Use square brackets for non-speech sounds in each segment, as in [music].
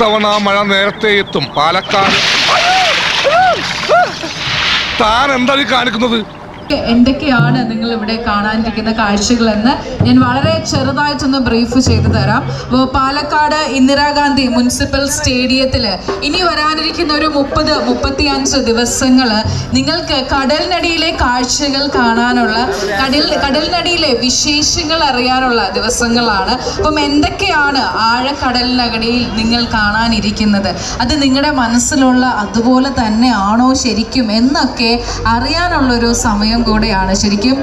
ഇത്തവണ മഴ നേരത്തെ എത്തും. പാലക്കാട്. താൻ എന്താ കാണിക്കുന്നത്? എന്തൊക്കെയാണ് നിങ്ങൾ ഇവിടെ കാണാനിരിക്കുന്ന കാഴ്ചകളെന്ന് ഞാൻ വളരെ ചെറുതായിട്ടൊന്ന് ബ്രീഫ് ചെയ്തു തരാം. അപ്പോൾ പാലക്കാട് ഇന്ദിരാഗാന്ധി മുനിസിപ്പൽ സ്റ്റേഡിയത്തിൽ ഇനി വരാനിരിക്കുന്ന ഒരു മുപ്പത് മുപ്പത്തിയഞ്ച് ദിവസങ്ങൾ നിങ്ങൾക്ക് കടലിനടിയിലെ കാഴ്ചകൾ കാണാനുള്ള കടൽ കടലിനടിയിലെ വിശേഷങ്ങൾ അറിയാനുള്ള ദിവസങ്ങളാണ്. അപ്പം എന്തൊക്കെയാണ് ആഴക്കടലിനകടിയിൽ നിങ്ങൾ കാണാനിരിക്കുന്നത്? അത് നിങ്ങളുടെ മനസ്സിലുള്ള അതുപോലെ തന്നെ ആണോ ശരിക്കും എന്നൊക്കെ അറിയാനുള്ളൊരു സമയം കൂടെയാണ്. ശരിക്കും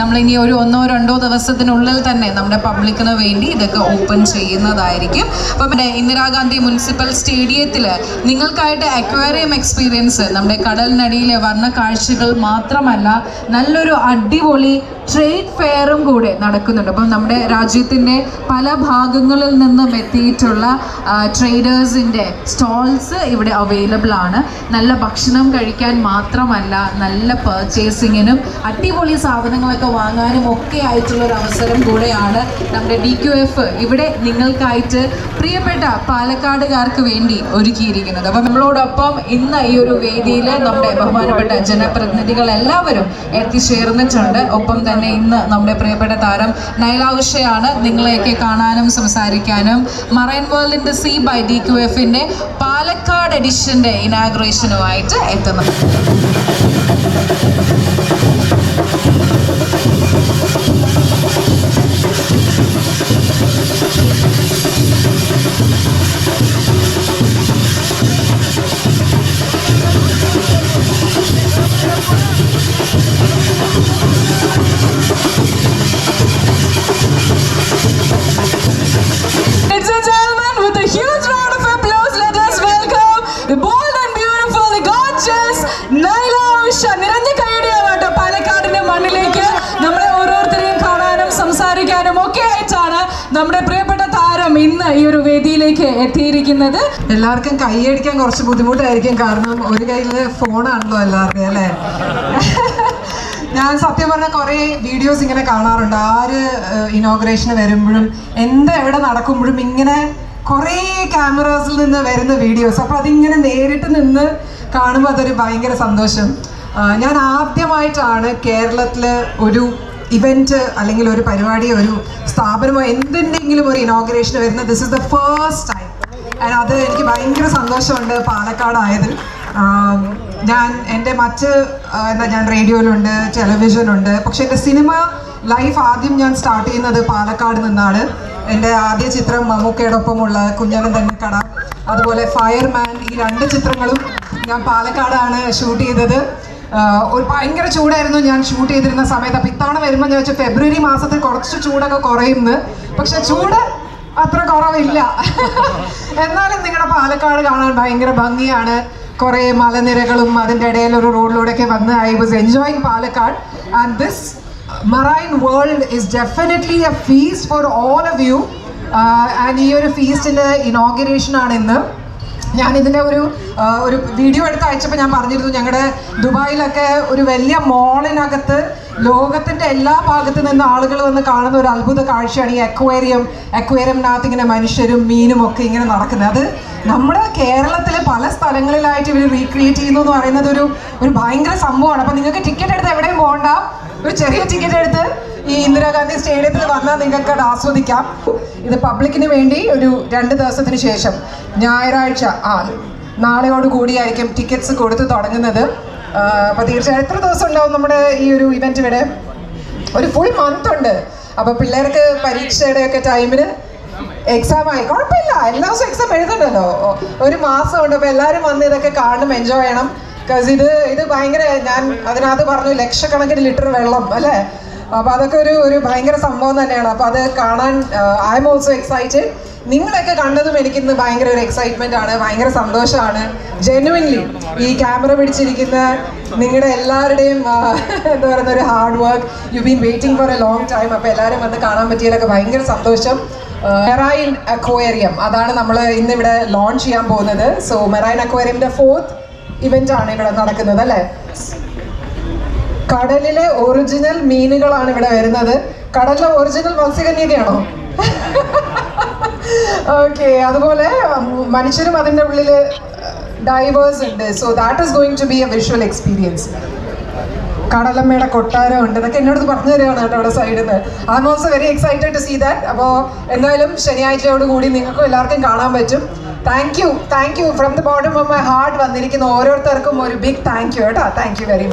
നമ്മൾ ഇനി ഒരു ഒന്നോ രണ്ടോ ദിവസത്തിനുള്ളിൽ തന്നെ നമ്മുടെ പബ്ലിക്കിന് വേണ്ടി ഇതൊക്കെ ഓപ്പൺ ചെയ്യുന്നതായിരിക്കും. അപ്പം ഇന്ദിരാഗാന്ധി മുനിസിപ്പൽ സ്റ്റേഡിയത്തിൽ നിങ്ങൾക്കായിട്ട് അക്വേറിയം എക്സ്പീരിയൻസ് നമ്മുടെ കടലിനടിയിലെ വർണ കാഴ്ചകൾ മാത്രമല്ല നല്ലൊരു അടിപൊളി ട്രേഡ് ഫെയറും കൂടെ നടക്കുന്നുണ്ട്. അപ്പം നമ്മുടെ രാജ്യത്തിന്റെ പല ഭാഗങ്ങളിൽ നിന്നും എത്തിയിട്ടുള്ള ട്രേഡേഴ്സിന്റെ സ്റ്റോൾസ് ഇവിടെ അവൈലബിൾ ആണ്. നല്ല ഭക്ഷണം കഴിക്കാൻ മാത്രമല്ല നല്ല പർച്ചേസിങ്ങിനും അടിപൊളി സാധനങ്ങളൊക്കെ വാങ്ങാനും ഒക്കെ ആയിട്ടുള്ള ഒരു അവസരം കൂടെയാണ് നമ്മുടെ ഡി ക്യു എഫ് ഇവിടെ നിങ്ങൾക്കായിട്ട് പ്രിയപ്പെട്ട പാലക്കാടുകാർക്ക് വേണ്ടി ഒരുക്കിയിരിക്കുന്നത്. അപ്പം നമ്മളോടൊപ്പം ഇന്ന് ഈ ഒരു വേദിയിൽ നമ്മുടെ ബഹുമാനപ്പെട്ട ജനപ്രതിനിധികൾ എല്ലാവരും എത്തിച്ചേർന്നിട്ടുണ്ട്. ഒപ്പം തന്നെ ഇന്ന് നമ്മുടെ പ്രിയപ്പെട്ട താരം നൈല ഉഷയാണ് നിങ്ങളെയൊക്കെ കാണാനും സംസാരിക്കാനും. മറൈൻ വേൾഡിന്റെ സി ബൈ ഡി ക്യു എഫിന്റെ പാലക്കാട് എഡിഷന്റെ ഇനാഗ്രേഷനുമായിട്ട് എത്തുന്നത്. നമ്മുടെ പ്രിയപ്പെട്ട താരം ഇന്ന് ഈ ഒരു വേദിയിലേക്ക് എത്തിയിരിക്കുന്നത്. എല്ലാവർക്കും കൈയടിക്കാൻ കുറച്ച് ബുദ്ധിമുട്ടായിരിക്കും. കാരണം ഒരു കയ്യിൽ ഫോണാണല്ലോ എല്ലാവരുടെയും അല്ലേ? ഞാൻ സത്യം പറഞ്ഞ കുറേ വീഡിയോസ് ഇങ്ങനെ കാണാറുണ്ട്. ആര് ഇനോഗ്രേഷന് വരുമ്പോഴും എന്ത് എവിടെ നടക്കുമ്പോഴും ഇങ്ങനെ കുറേ ക്യാമറാസിൽ നിന്ന് വരുന്ന വീഡിയോസ്. അപ്പോൾ അതിങ്ങനെ നേരിട്ട് നിന്ന് കാണുമ്പോൾ അതൊരു ഭയങ്കര സന്തോഷം. ഞാൻ ആദ്യമായിട്ടാണ് കേരളത്തിൽ ഒരു ഇവന്റ് അല്ലെങ്കിൽ ഒരു പരിപാടി ഒരു സ്ഥാപനമോ എന്തിന്റെങ്കിലും ഒരു ഇനോഗ്രേഷൻ വരുന്നത് this is the first time and അത് എനിക്ക് ഭയങ്കര സന്തോഷമുണ്ട് പാലക്കാടായതിൽ. ഞാൻ എന്റെ മറ്റ് എന്താ ഞാൻ റേഡിയോയിലുണ്ട് ടെലിവിഷനുണ്ട് പക്ഷെ എന്റെ സിനിമ ലൈഫ് ആദ്യം ഞാൻ സ്റ്റാർട്ട് ചെയ്യുന്നത് പാലക്കാട് നിന്നാണ്. എന്റെ ആദ്യ ചിത്രം മമ്മൂക്കയോടൊപ്പമുള്ള കുഞ്ഞനം തന്നെ കട. അതുപോലെ ഫയർമാൻ ഈ രണ്ട് ചിത്രങ്ങളും ഞാൻ പാലക്കാടാണ് ഷൂട്ട് ചെയ്തത്. ഒരു ഭയങ്കര ചൂടായിരുന്നു. ഞാൻ ഷൂട്ട് ചെയ്തിരുന്ന സമയത്ത്. അപ്പം ഇത്തവണ വരുമ്പോൾ ഞാൻ വെച്ചാൽ ഫെബ്രുവരി മാസത്തിൽ കുറച്ച് ചൂടൊക്കെ കുറയുന്നു. പക്ഷെ ചൂട് അത്ര കുറവില്ല. [laughs] എന്നാലും നിങ്ങളുടെ പാലക്കാട് കാണാൻ ഭയങ്കര ഭംഗിയാണ്. കുറേ മലനിരകളും അതിന്റെ ഇടയിൽ ഒരു റോഡിലൂടെയൊക്കെ വന്ന് I was enjoying Palakkad. And this marine world is definitely a feast for all of you and ഈ ഒരു ഫീസ്റ്റിന്റെ ഇനോഗറേഷൻ ആണ് ഇന്ന്. ഞാൻ ഇതിന്റെ ഒരു ഒരു വീഡിയോ എടുത്ത് അയച്ചപ്പോൾ ഞാൻ പറഞ്ഞിരുന്നു ഞങ്ങളുടെ ദുബായിലൊക്കെ ഒരു വലിയ മോളിനകത്ത് ലോകത്തിന്റെ എല്ലാ ഭാഗത്തു നിന്ന് ആളുകൾ വന്ന് കാണുന്ന ഒരു അത്ഭുത കാഴ്ചയാണ് ഈ അക്വേറിയം അക്വേറിയമിനകത്ത് ഇങ്ങനെ മനുഷ്യരും മീനും ഒക്കെ ഇങ്ങനെ നടക്കുന്നത്. അത് നമ്മുടെ കേരളത്തിലെ പല സ്ഥലങ്ങളിലായിട്ട് ഇവർ റീക്രിയേറ്റ് ചെയ്യുന്നു എന്ന് പറയുന്നത് ഒരു ഒരു ഭയങ്കര സംഭവമാണ്. അപ്പം നിങ്ങൾക്ക് ടിക്കറ്റ് എടുത്ത് എവിടെയും പോകണ്ട. ഒരു ചെറിയ ടിക്കറ്റ് എടുത്ത് ഈ ഇന്ദിരാഗാന്ധി സ്റ്റേഡിയത്തിൽ വന്നാൽ നിങ്ങൾക്ക് അത് ആസ്വദിക്കാം. ഇത് പബ്ലിക്കിന് വേണ്ടി ഒരു രണ്ട് ദിവസത്തിന് ശേഷം ഞായറാഴ്ച ആ നാളെയോട് കൂടിയായിരിക്കും ടിക്കറ്റ്സ് കൊടുത്ത് തുടങ്ങുന്നത്. അപ്പോൾ തീർച്ചയായും എത്ര ദിവസം ഉണ്ടാവും നമ്മുടെ ഈ ഒരു ഇവന്റ് ഇവിടെ? ഒരു ഫുൾ മന്ത് ഉണ്ട്. അപ്പോൾ പിള്ളേർക്ക് പരീക്ഷയുടെ ഒക്കെ ടൈമിന് എക്സാം ആയി. കുഴപ്പമില്ല. എല്ലാ ദിവസവും എക്സാം എഴുതണ്ടല്ലോ. ഒരു മാസം ഉണ്ട് അപ്പോൾ എല്ലാവരും വന്ന് ഇതൊക്കെ കാണും എൻജോയ് ചെയ്യണം. ബിക്കോസ് ഇത് ഇത് ഭയങ്കര ഞാൻ അതിനകത്ത് പറഞ്ഞു ലക്ഷക്കണക്കിന് ലിറ്റർ വെള്ളം അല്ലേ? അപ്പോൾ അതൊക്കെ ഒരു ഒരു ഭയങ്കര സംഭവം തന്നെയാണ്. അപ്പോൾ അത് കാണാൻ ഐ എം ഓൾസോ എക്സൈറ്റഡ് നിങ്ങളൊക്കെ കണ്ടതും എനിക്കിന്ന് ഭയങ്കര ഒരു എക്സൈറ്റ്മെന്റ് ആണ് ഭയങ്കര സന്തോഷമാണ്. ജെന്യുവൻലി ഈ ക്യാമറ പിടിച്ചിരിക്കുന്ന നിങ്ങളുടെ എല്ലാവരുടെയും [laughs] എന്താ പറയുന്ന ഒരു hard work you been waiting for a long time അപ്പോൾ എല്ലാവരും വന്ന് കാണാൻ പറ്റിയതിലൊക്കെ ഭയങ്കര സന്തോഷം. മെറൈൻ അക്വേറിയം അതാണ് നമ്മൾ ഇന്നിവിടെ ലോഞ്ച് ചെയ്യാൻ പോകുന്നത്. So marine aquarium fourth event ആണ് ഇവിടെ നടക്കുന്നത് അല്ലെ? കടലിലെ ഒറിജിനൽ മീനുകളാണ് ഇവിടെ വരുന്നത്. കടലിലെ ഒറിജിനൽ മത്സ്യകന്യകയാണോ? ഓക്കെ അതുപോലെ മനുഷ്യരും അതിന്റെ ഉള്ളിൽ ഡൈവേഴ്സ് ഉണ്ട്. So that is going to be a visual experience കടലമ്മയുടെ കൊട്ടാരം ഉണ്ട്. ഇതൊക്കെ എന്നോട് പറഞ്ഞു തരികയാണ് കേട്ടോ അവിടെ സൈഡിൽ നിന്ന് I'm also very excited to see that അപ്പോൾ എന്തായാലും ശനിയാഴ്ചയോട് കൂടി നിങ്ങൾക്കും എല്ലാവർക്കും കാണാൻ പറ്റും. Thank you thank you from the bottom of my heart വന്നിരിക്കുന്ന ഓരോരുത്തർക്കും ഒരു ബിഗ് താങ്ക് യു കേട്ടോ. Thank you very much